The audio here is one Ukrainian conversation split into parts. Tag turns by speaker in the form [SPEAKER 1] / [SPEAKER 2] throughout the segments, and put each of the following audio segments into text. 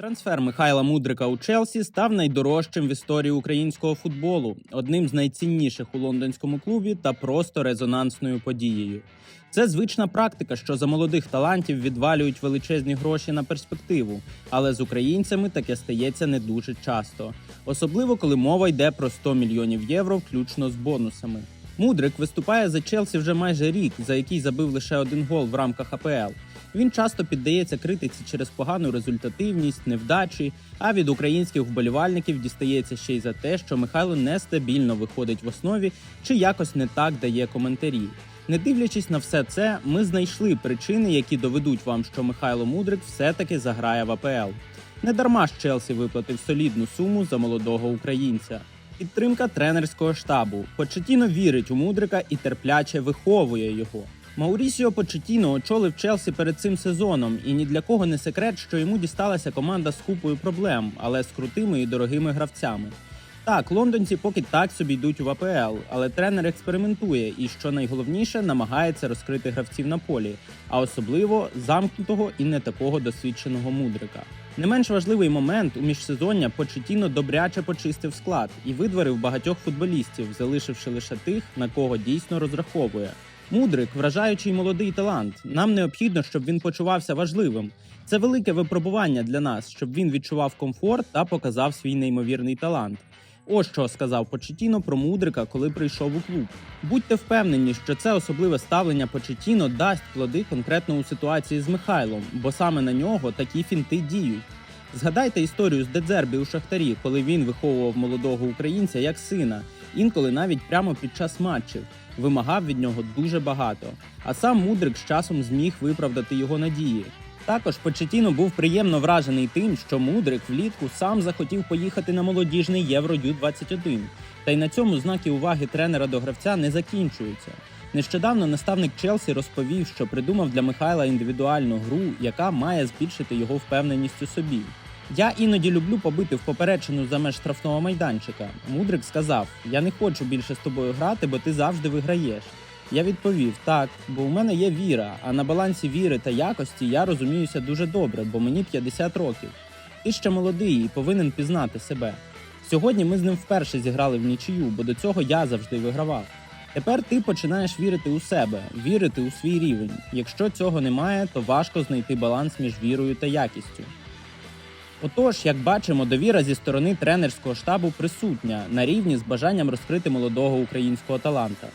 [SPEAKER 1] Трансфер Михайла Мудрика у Челсі став найдорожчим в історії українського футболу, одним з найцінніших у лондонському клубі та просто резонансною подією. Це звична практика, що за молодих талантів відвалюють величезні гроші на перспективу, але з українцями таке стається не дуже часто, особливо коли мова йде про 100 мільйонів євро, включно з бонусами. Мудрик виступає за Челсі вже майже рік, за який забив лише один гол в рамках АПЛ. Він часто піддається критиці через погану результативність, невдачі. А від українських вболівальників дістається ще й за те, що Михайло нестабільно виходить в основі чи якось не так дає коментарі. Не дивлячись на все це, ми знайшли причини, які доведуть вам, що Михайло Мудрик все-таки заграє в АПЛ. Не дарма ж Челсі виплатив солідну суму за молодого українця. Підтримка тренерського штабу. Почетіно вірить у Мудрика і терпляче виховує його. Маурісіо Почетіно очолив Челсі перед цим сезоном, і ні для кого не секрет, що йому дісталася команда з купою проблем, але з крутими і дорогими гравцями. Так, лондонці поки так собі йдуть в АПЛ, але тренер експериментує і, що найголовніше, намагається розкрити гравців на полі, а особливо замкнутого і не такого досвідченого мудрика. Не менш важливий момент у міжсезоння Почетіно добряче почистив склад і видворив багатьох футболістів, залишивши лише тих, на кого дійсно розраховує. Мудрик вражаючий молодий талант. Нам необхідно, щоб він почувався важливим. Це велике випробування для нас, щоб він відчував комфорт та показав свій неймовірний талант. Ось що сказав Почетіно про Мудрика, коли прийшов у клуб. Будьте впевнені, що це особливе ставлення Почетіно дасть плоди конкретно у ситуації з Михайлом, бо саме на нього такі фінти діють. Згадайте історію з Дедзербі у Шахтарі, коли він виховував молодого українця як сина, інколи навіть прямо під час матчів, вимагав від нього дуже багато. А сам Мудрик з часом зміг виправдати його надії. Також Почетіно був приємно вражений тим, що Мудрик влітку сам захотів поїхати на молодіжний Євро Ю-21. Та й на цьому знаки уваги тренера до гравця не закінчуються. Нещодавно наставник Челсі розповів, що придумав для Михайла індивідуальну гру, яка має збільшити його впевненість у собі. Я іноді люблю побити в поперечину за меж штрафного майданчика. Мудрик сказав: Я не хочу більше з тобою грати, бо ти завжди виграєш. Я відповів так, бо у мене є віра, а на балансі віри та якості я розуміюся дуже добре, бо мені 50 років. Ти ще молодий і повинен пізнати себе. Сьогодні ми з ним вперше зіграли в нічию, бо до цього я завжди вигравав. Тепер ти починаєш вірити у себе, вірити у свій рівень. Якщо цього немає, то важко знайти баланс між вірою та якістю. Отож, як бачимо, довіра зі сторони тренерського штабу присутня на рівні з бажанням розкрити молодого українського таланта.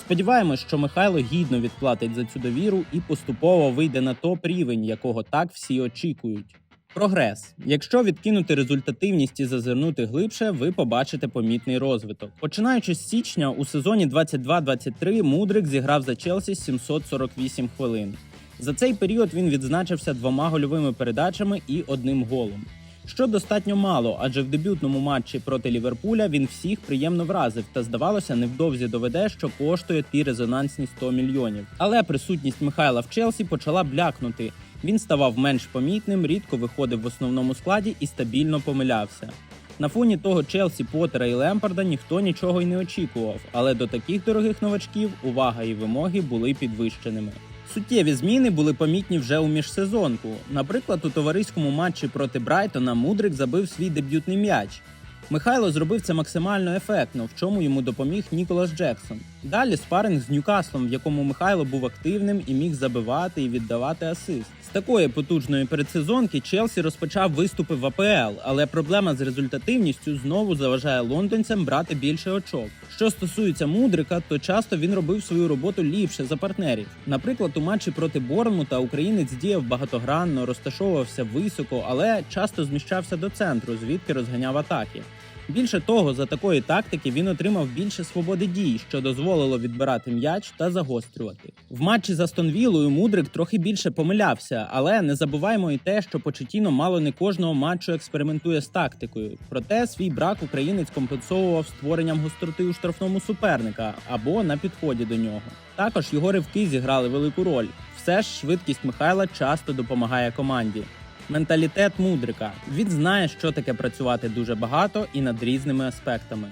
[SPEAKER 1] Сподіваємось, що Михайло гідно відплатить за цю довіру і поступово вийде на топ рівень, якого так всі очікують. Прогрес. Якщо відкинути результативність і зазирнути глибше, ви побачите помітний розвиток. Починаючи з січня, у сезоні 22-23 Мудрик зіграв за Челсі 748 хвилин. За цей період він відзначився двома гольовими передачами і одним голом. Що достатньо мало, адже в дебютному матчі проти Ліверпуля він всіх приємно вразив та, здавалося, невдовзі доведе, що коштує ті резонансні 100 мільйонів. Але присутність Михайла в Челсі почала блякнути. Він ставав менш помітним, рідко виходив в основному складі і стабільно помилявся. На фоні того Челсі Поттера і Лемпарда ніхто нічого й не очікував, але до таких дорогих новачків увага і вимоги були підвищеними. Суттєві зміни були помітні вже у міжсезонку. Наприклад, у товариському матчі проти Брайтона Мудрик забив свій дебютний м'яч. Михайло зробив це максимально ефектно, в чому йому допоміг Ніколас Джексон. Далі спаринг з Ньюкаслом, в якому Михайло був активним і міг забивати і віддавати асист. З такої потужної передсезонки Челсі розпочав виступи в АПЛ, але проблема з результативністю знову заважає лондонцям брати більше очок. Що стосується Мудрика, то часто він робив свою роботу ліпше за партнерів. Наприклад, у матчі проти Борнмута українець діяв багатогранно, розташовувався високо, але часто зміщався до центру, звідки розганяв атаки. Більше того, за такої тактики він отримав більше свободи дій, що дозволило відбирати м'яч та загострювати. В матчі за Стонвілою Мудрик трохи більше помилявся, але не забуваємо і те, що Почетіно мало не кожного матчу експериментує з тактикою. Проте свій брак українець компенсовував створенням гостроти у штрафному суперника або на підході до нього. Також його ривки зіграли велику роль. Все ж швидкість Михайла часто допомагає команді. Менталітет мудрика. Він знає, що таке працювати дуже багато і над різними аспектами.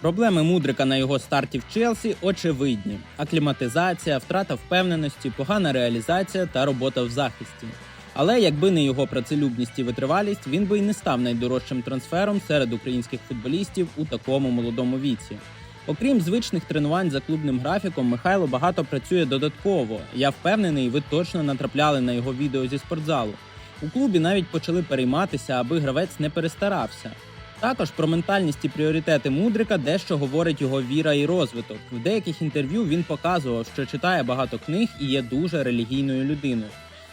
[SPEAKER 1] Проблеми мудрика на його старті в Челсі очевидні: акліматизація, втрата впевненості, погана реалізація та робота в захисті. Але якби не його працелюбність і витривалість, він би і не став найдорожчим трансфером серед українських футболістів у такому молодому віці. Окрім звичних тренувань за клубним графіком, Михайло багато працює додатково. Я впевнений, ви точно натрапляли на його відео зі спортзалу. У клубі навіть почали перейматися, аби гравець не перестарався. Також про ментальність і пріоритети мудрика дещо говорить його віра і розвиток. В деяких інтерв'ю він показував, що читає багато книг і є дуже релігійною людиною.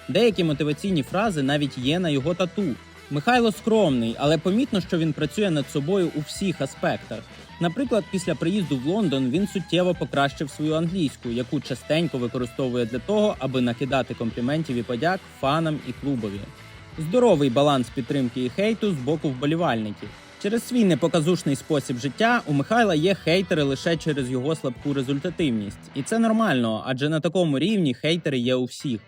[SPEAKER 1] Деякі мотиваційні фрази навіть є на його тату. Михайло скромний, але помітно, що він працює над собою у всіх аспектах. Наприклад, після приїзду в Лондон він суттєво покращив свою англійську, яку частенько використовує для того, аби накидати компліментів і подяк фанам і клубові. Здоровий баланс підтримки і хейту з боку вболівальників. Через свій непоказушний спосіб життя у Михайла є хейтери лише через його слабку результативність, і це нормально, адже на такому рівні хейтери є у всіх.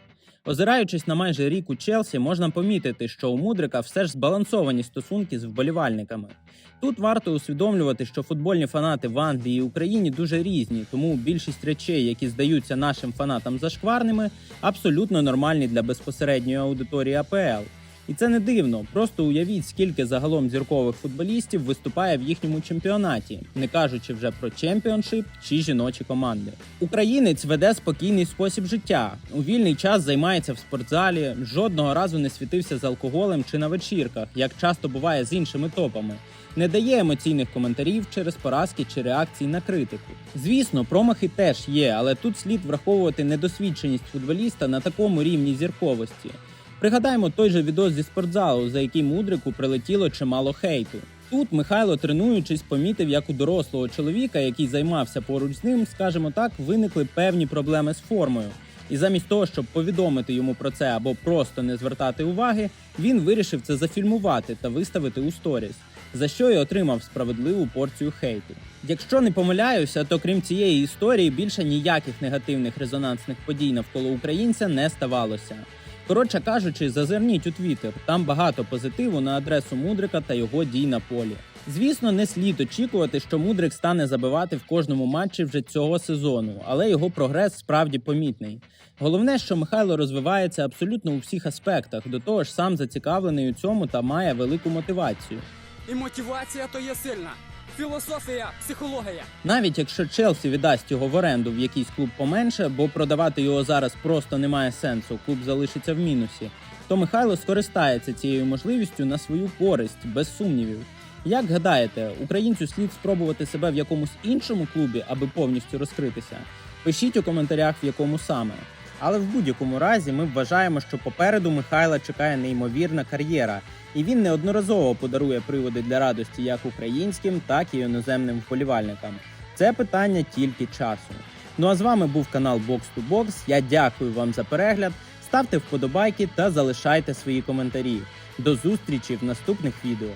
[SPEAKER 1] Озираючись на майже рік у Челсі, можна помітити, що у Мудрика все ж збалансовані стосунки з вболівальниками. Тут варто усвідомлювати, що футбольні фанати в Англії і Україні дуже різні, тому більшість речей, які здаються нашим фанатам зашкварними, абсолютно нормальні для безпосередньої аудиторії АПЛ. І це не дивно. Просто уявіть, скільки загалом зіркових футболістів виступає в їхньому чемпіонаті, не кажучи вже про чемпіоншип чи жіночі команди. Українець веде спокійний спосіб життя. У вільний час займається в спортзалі, жодного разу не світився з алкоголем чи на вечірках, як часто буває з іншими топами. Не дає емоційних коментарів через поразки чи реакції на критику. Звісно, промахи теж є, але тут слід враховувати недосвідченість футболіста на такому рівні зірковості. Пригадаємо той же відос зі спортзалу, за який мудрику прилетіло чимало хейту. Тут Михайло, тренуючись, помітив, як у дорослого чоловіка, який займався поруч з ним, скажімо так, виникли певні проблеми з формою. І замість того, щоб повідомити йому про це або просто не звертати уваги, він вирішив це зафільмувати та виставити у сторіс, за що й отримав справедливу порцію хейту. Якщо не помиляюся, то крім цієї історії більше ніяких негативних резонансних подій навколо українця не ставалося. Коротше кажучи, зазирніть у Твіттер, там багато позитиву на адресу Мудрика та його дій на полі. Звісно, не слід очікувати, що Мудрик стане забивати в кожному матчі вже цього сезону, але його прогрес справді помітний. Головне, що Михайло розвивається абсолютно у всіх аспектах, до того ж сам зацікавлений у цьому та має велику мотивацію.
[SPEAKER 2] І мотивація то є сильна. Філософія, психологія.
[SPEAKER 1] Навіть якщо Челсі віддасть його в оренду в якийсь клуб поменше, бо продавати його зараз просто немає сенсу, клуб залишиться в мінусі, то Михайло скористається цією можливістю на свою користь, без сумнівів. Як гадаєте, українцю слід спробувати себе в якомусь іншому клубі, аби повністю розкритися? Пишіть у коментарях, в якому саме. Але в будь-якому разі ми вважаємо, що попереду Михайла чекає неймовірна кар'єра, і він неодноразово подарує приводи для радості як українським, так і іноземним вболівальникам. Це питання тільки часу. Ну а з вами був канал Box to Box. Я дякую вам за перегляд. Ставте вподобайки та залишайте свої коментарі. До зустрічі в наступних відео.